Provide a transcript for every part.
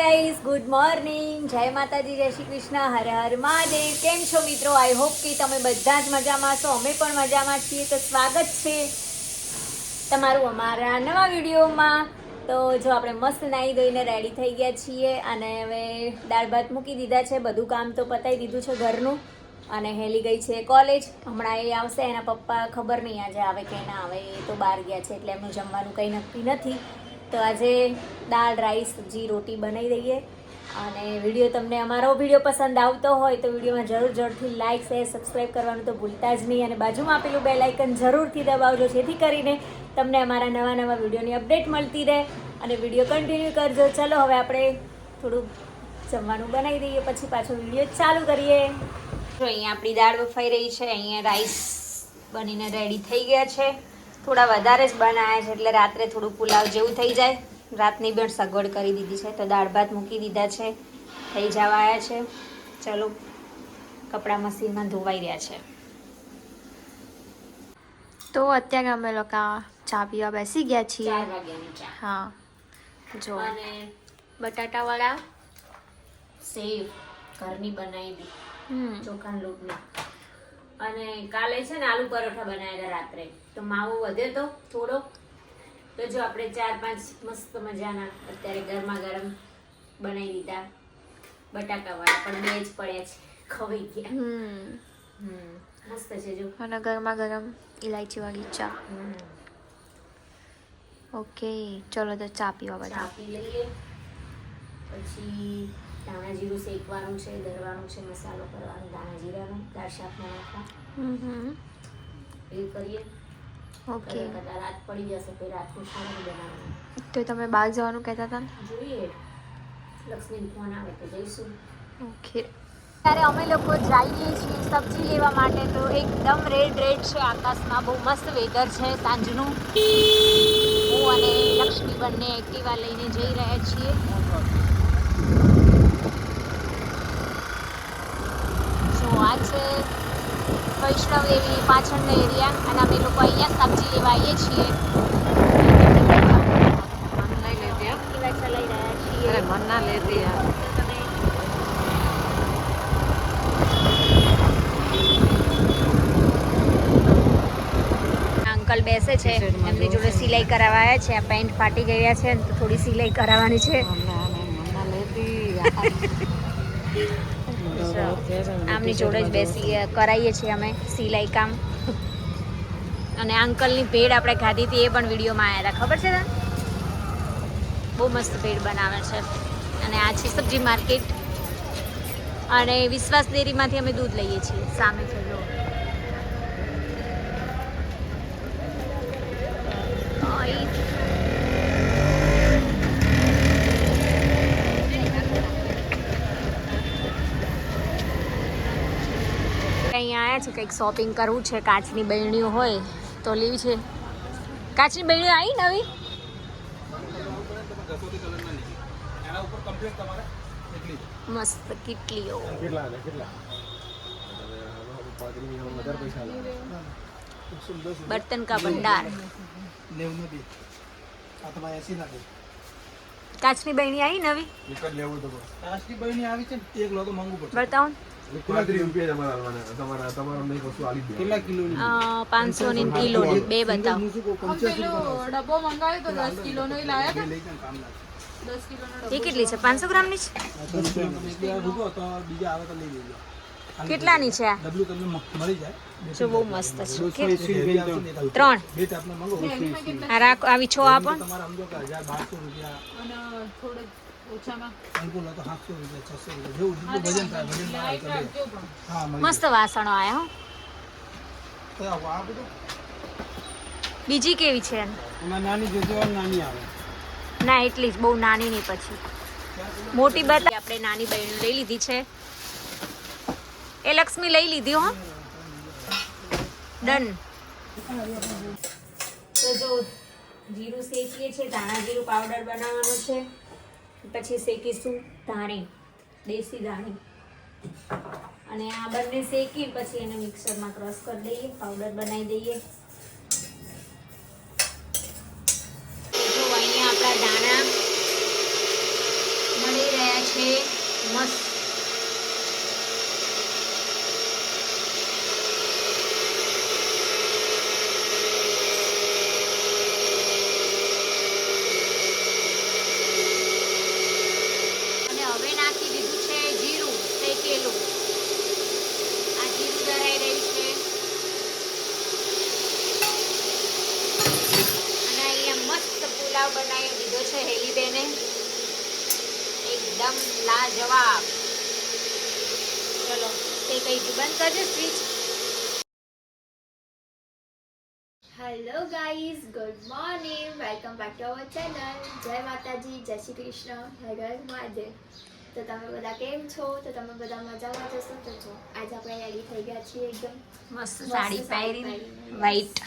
Guys good morning. જય માતાજી, જય શ્રી કૃષ્ણ. હર હર મહાદેવ. કેમ છો મિત્રો? આઈ હોપ કે તમે બધા જ મજામાં છો. અમે પણ મજામાં છીએ. તો સ્વાગત છે તમારું અમારા નવા વિડીયોમાં. તો જો આપણે મસ્ત નાહી ધોઈને રેડી થઈ ગયા છીએ અને હવે દાળ ભાત મૂકી દીધા છે. બધું કામ તો પતાવી દીધું છે ઘરનું. અને હેલી ગઈ છે કોલેજ હમણાં એ આવશે. એના પપ્પા ખબર નહીં આજે આવે કે ના આવે. એ તો બહાર ગયા છે એટલે એમનું જમવાનું કંઈ નક્કી નથી. તો આજે દાળ, રાઈસ, સબ્જી, રોટી બનાવી દઈએ. અને વીડિયો તમને અમારો વીડિયો પસંદ આવતો હોય તો વિડીયોમાં જરૂર જરૂરથી લાઇક શેર સબસ્ક્રાઈબ કરવાનું તો ભૂલતા જ નહીં. અને બાજુમાં આપેલું બે લાઇકન જરૂરથી દબાવજો, જેથી કરીને તમને અમારા નવા નવા વિડીયોની અપડેટ મળતી રહે. અને વીડિયો કન્ટિન્યુ કરજો. ચલો, હવે આપણે થોડું જમવાનું બનાવી દઈએ, પછી પાછો વીડિયો ચાલુ કરીએ. જો, અહીંયા આપણી દાળ બફાઈ રહી છે. અહીંયા રાઈસ બનીને રેડી થઈ ગયા છે. થોડા વધારે જ બનાવ્યા છે એટલે રાત્રે થોડું પુલાવ જેવું થઈ જાય. રાતની પણ સગવડ કરી દીધી છે તો દાળ ભાત મૂકી દીધા છે. થઈ જવા આવ્યા છે. ચલો કપડાં મશીનમાં ધોવાઈ રહ્યા છે. તો અત્યારે અમે લોકો ચા પીવા બેસી ગયા છીએ. હા. જો. બટાટાવાળા સેવ ઘરની બનાવી દી ચોખાના લોટની. અને કાલે છે ને આલુ પરોઠા બનાવ્યા હતા રાત્રે. તો માવો વધ્યો તો થોડો. તો જો આપણે ચાર પાંચ મસ્ત મજાના અત્યારે ગરમા ગરમ બનાવી દીધા. બટાકાવાળા પણ બે જ પડ્યા છે. ખવાઈ ગયા. હમ. હમ. મસ્ત છે જો. અને ગરમા ગરમ ઇલાયચીવાળી ચા. ઓકે ચલો તો ચા પીવા ચા બધા. પી લઈએ. પછી ધાણા જીરું શેકવાનું છે દરવાનું છે મસાલો કરવાનો ધાણા જીરાનો દાળ શાકમાં નાખવા. એ કરીએ. ઓકે. કદાચ કદાચ રાત પડી જશે પછી રાતનું ખાવાનું બનાવવાનું. તો તમે બહાર જવાનું કહેતા હતા જોઈએ. લક્ષ્મી ફોન આવે તો જઈશું. ઓકે. ત્યારે અમે લોકો જઈએ છીએ સબ્જી લેવા માટે તો એકદમ રેડ રેડ છે આકાશમાં બહુ મસ્ત વેધર છે સાંજનું. હું અને લક્ષ્મી બંને એક્ટિવા લઈને જઈ રહ્યા છીએ જો આ છે વૈષ્ણવ દેવી પાછળનો એરિયા અને અમે લોકો અહીંયા સબ્જી લેવા આવીએ છીએ. મન ના લેતી અંકલ બેસે છે એમની જોડે સિલાઈ કરાવાયા છે આ પેન્ટ ફાટી ગયા છે તો થોડી સિલાઈ કરાવવાની છે. આમની જોડે જ બેસીએ કરાવીએ છીએ અમે સિલાઈ કામ. અને અંકલની ભેડ આપણે ખાધી હતી એ પણ વિડીયોમાં આવ્યા હતા. ખબર છે તને? બહુ મસ્ત ભેડ બનાવે છે. અને આ છે સબ્જી માર્કેટ. અને વિશ્વાસ ડેરીમાંથી અમે દૂધ લઈએ છીએ. સામે છે જો આઈ. અહીંયા આવ્યા છે કંઈક શોપિંગ કરવું છે કાચની બહેણીઓ હોય તો લેવી છે. કાચની બહેણીઓ આવી નવી? મસ્ત કેટલીઓ. બર્તન કા ભંડાર. કાચની બહેણી આવી નવી? બતાવો પાંચસો ની કિલો બે બતાવો. ડબ્બો મંગાવ્યો તો દસ કિલો નો લાયા હતા કામ દસ કિલો નો એ કેટલી છે? પાંચસો ગ્રામની છે? કેટલાની છે જો બહુ મસ્ત છે. ત્રણ આપણે આ રાખ આવી છો આપો મસ્ત વાસણો આયા હો. બીજી કેવી છે નાની નાની આવે. ના એટલી જ બહુ નાની નહીં પછી. મોટી બતા આપણે નાની બહેન લઈ લીધી છે. એ લક્ષ્મી લઈ લીધી હો. ડન. તો જો જીરું શેકીએ છે ધાણા જીરું પાવડર બનાવવાનો છે. પછી શેકીશું ધાણી, દેશી ધાણી. અને આ બંને શેકી પછી એને મિક્સરમાં ક્રશ કરી દઈએ, પાવડર બનાવી દઈએ. જો અહીંયા આપણા દાણા મળી રહ્યા છે, મસ્ત અને હવે નાખી દીધું છે જીરું શેકેલું આ જીરું દળાઈ રહ્યું છે અને અહીંયા મસ્ત પુલાવ બનાવી દીધો છે હેલીબેને. એકદમ લાજવાબ. ચલો તે કઈ બંધ કરજો switch. Hello guys good morning welcome back to our channel જય માતાજી જય શ્રી કૃષ્ણ. હર હર મહાદેવ. તો તમે બધા કેમ છો? તો તમે બધા મજામાં જશો તો છો આજે આપણે રેડી થઈ ગયા છીએ એકદમ મસ્ત સાડી પહેરી વ્હાઈટ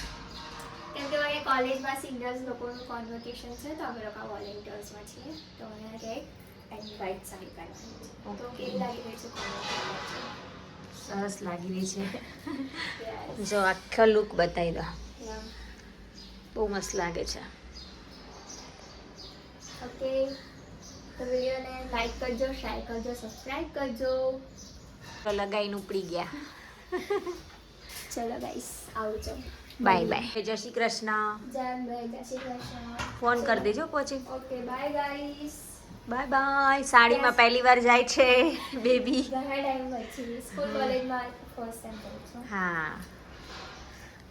કેમ કે મારે કોલેજમાં સિનિયર્સ લોકોનું કોન્વર્કેશન છે તો અમે લોકો વોલેન્ટિયર્સમાં છીએ. તો મને કંઈક એન્ડ વ્હાઈટ સાડી પહેરવાની તો કેવી લાગી રહી છે સરસ લાગી રહી છે. જો આખો લુક બતાવી દો. બહુ મસ્ત લાગે છે. ઓકે તો વિડીયોને લાઈક કરજો શેર કરજો સબસ્ક્રાઇબ કરજો. તો લગાઈને ઉપડી ગયા. ચલો ગાઈસ આવજો. બાય બાય જય શ્રી કૃષ્ણ જય જય શ્રી કૃષ્ણ ફોન કરી દેજો પછી. Okay bye guys bye bye સાડીમાં પહેલી વાર જાય છે બેબી ઘણા ટાઈમ પછી. સ્કૂલ કોલેજમાં ફર્સ્ટ ટાઈમ કરું છું. હા.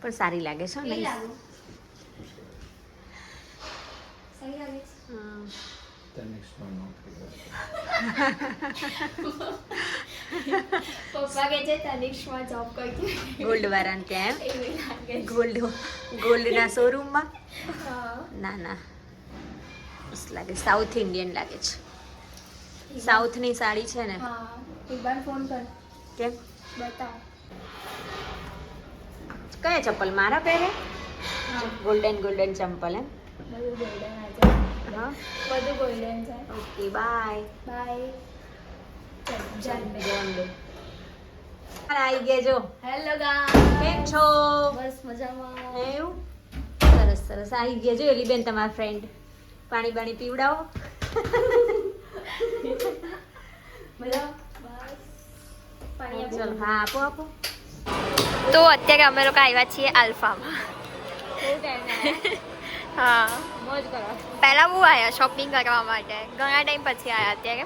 પણ સારી લાગે છે ને લાગુ. લાગે છે. પપ્પા કે છે તનિષ્કમાં જોબ કરતી ગોલ્ડ વાળાને ત્યાં ગોલ્ડ ગોલ્ડના શોરૂમમાં ના ના. મસ્ત લાગે. સાઉથ ઇન્ડિયન લાગે છે. સાઉથની સાડી છે ને? એકવાર ફોન કર. કેમ? બતાવ. કયા ચપ્પલ? મારા પહેરે? ગોલ્ડન ગોલ્ડન ચંપલ એમ? બધું ગોલ્ડન આજે હા. બધું ગોલ્ડન છે. ઓકે બાય બાય આવી ગયા જો. હેલો કેમ છો? બસ મજામાં. એવું? સરસ સરસ. આવી ગયા જો એલી બેન તમારા ફ્રેન્ડ પાણી બાણી પીવડાવો. બધા પાણી આપો. ચલો હા આપો આપો. તો અત્યારે અમે લોકો આવ્યા છીએ આલ્ફામાં. હા. મોજ પહેલાં બહુ આવ્યા શોપિંગ કરવા માટે. ઘણા ટાઈમ પછી આવ્યા અત્યારે.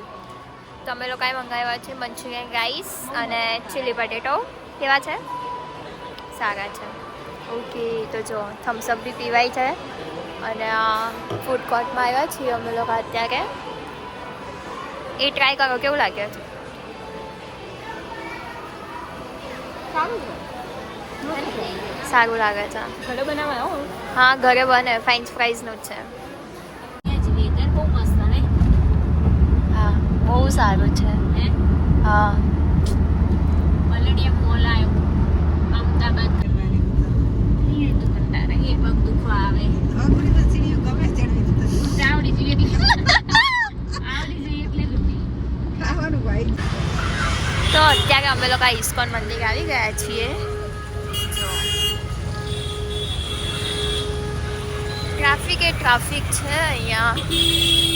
તો લોકો લોકોએ મંગાવ્યા છે મંચુરિયન રાઈસ અને ચીલી પટેટો કેવા છે? સારા છે. ઓકે તો જો થમ્સઅપ બી પીવાય છે. અને ફૂડ કોર્ટમાં આવ્યા છીએ અમે લોકો અત્યારે. એ ટ્રાય કરો કેવું લાગે? છે. સારું લાગે છે. ઘરે બનાવાય હા ઘરે બને ફ્રેન્ચ ફ્રાઈઝનું જ છે વેધર બહુ મસ્ત ને હા બહુ સારું છે. હા? પલડિયા મોલ આવ્યો. અમદાવાદ. અહીંયા તો કંટાળે. એ પગ દુખવા આવે. આવડી જોઈએ એટલે આવડી જોઈએ એટલે તો અત્યારે અમે લોકો આ ઇસ્કોન મંદિર આવી ગયા છીએ. ટ્રાફિક એ ટ્રાફિક છે અહીંયા.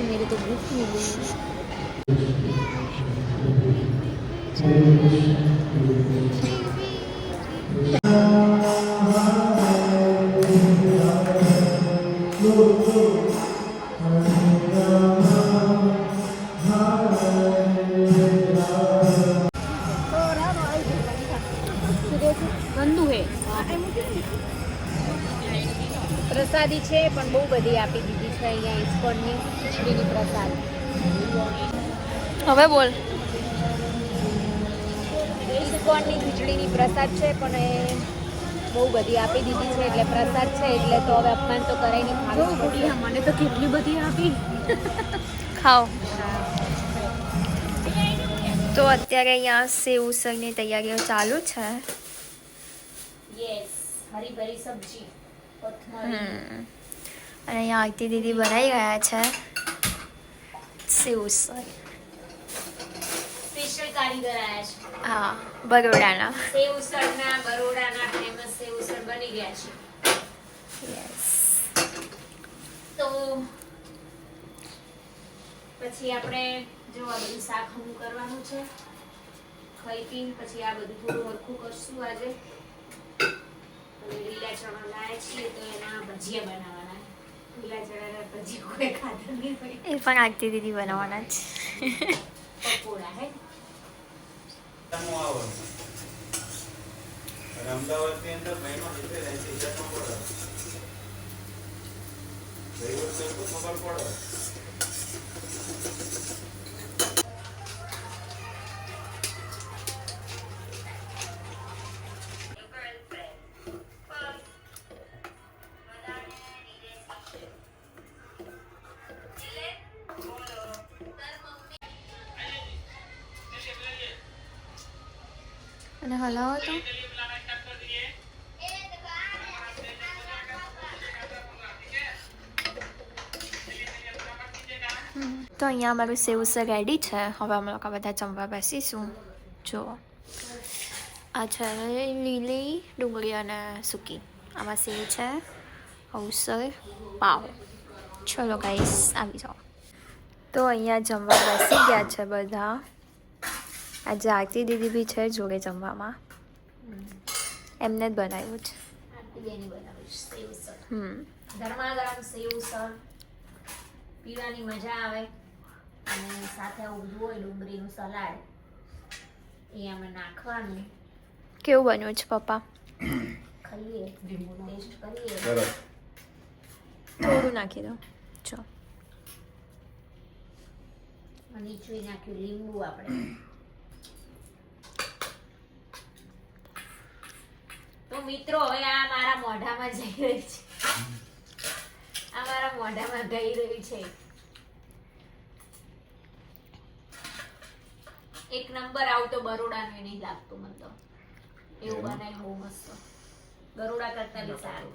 से मेरे तो भूख પ્રસાદી છે પણ બહુ બધી આપી દીધી. છે અહીંયા ઇસ્કોનની ખીચડીની પ્રસાદ. હવે બોલ. ઇસ્કોનની ખીચડીની પ્રસાદ છે પણ એ બહુ બધી આપી દીધી છે એટલે પ્રસાદ છે એટલે તો હવે અપમાન તો કરાય નહીં ખાવું મને તો કેટલી બધી આપી. ખાઓ. તો અત્યારે અહીંયા સેવ ઉસળની તૈયારીઓ ચાલુ છે. યસ હરી ભરી સબ્જી કોથમરી. હમ. અને અહીંયા આરતી દીદી બનાવી ગયા છે. સેવ ઉસળ સ્પેશિયલ કારીગર આયા છે. હા બરોડાના. સેવ ઉસળના બરોડાના ફેમસ સેવ ઉસળ બની ગયા છે. યસ તો પછી આપણે જો આ બધું શાક હમું કરવાનું છે. ખાઈ પીને પછી આ બધું થોડું હરખું કરશું આજે. લીલા ચણા લાયા છીએ તો એના ભજીયા બનાવવાના લીલા ચણાના ભજીયા કોઈ ખાધા નહીં હોય. એ પણ આરતી દીદી બનાવવાના છે પકોડા હે? અમદાવાદની અંદર મહિનો નીકળે રહે તો ખબર પડે. અને હલાવો તો. તો અહીંયા અમારું સેવ રેડી છે હવે અમે લોકો બધા જમવા બેસીશું જો આ છે લીલી ડુંગળી અને સૂકી આમાં સેવ છે અવસર પાવ ચલો ગાઈસ આવી જાઓ તો અહીંયા જમવા બેસી ગયા છે બધા આજે આરતી દીદી બી છે જોડે જમવામાં. એમને જ બનાવ્યું છે. હમ. ગરમા સેવ ઉસળ. પીવાની મજા આવે. અને સાથે આવું બધું હોય ડુંગળીનું સલાડ. એ અમે નાખવાનું. કેવું બન્યું છે પપ્પા? ખાઈએ ટેસ્ટ કરીએ. થોડું નાખી દો ચો નીચું નાખ્યું લીંબુ આપણે. તો મિત્રો હવે આ મારા મોઢામાં જઈ રહી છે. આ મારા મોઢામાં ગઈ રહ્યું છે. એક નંબર આવતો બરોડાનું નહીં લાગતું મને તો. એવું બનાવ્યું બહુ મસ્ત. બરોડા કરતા બી સારું.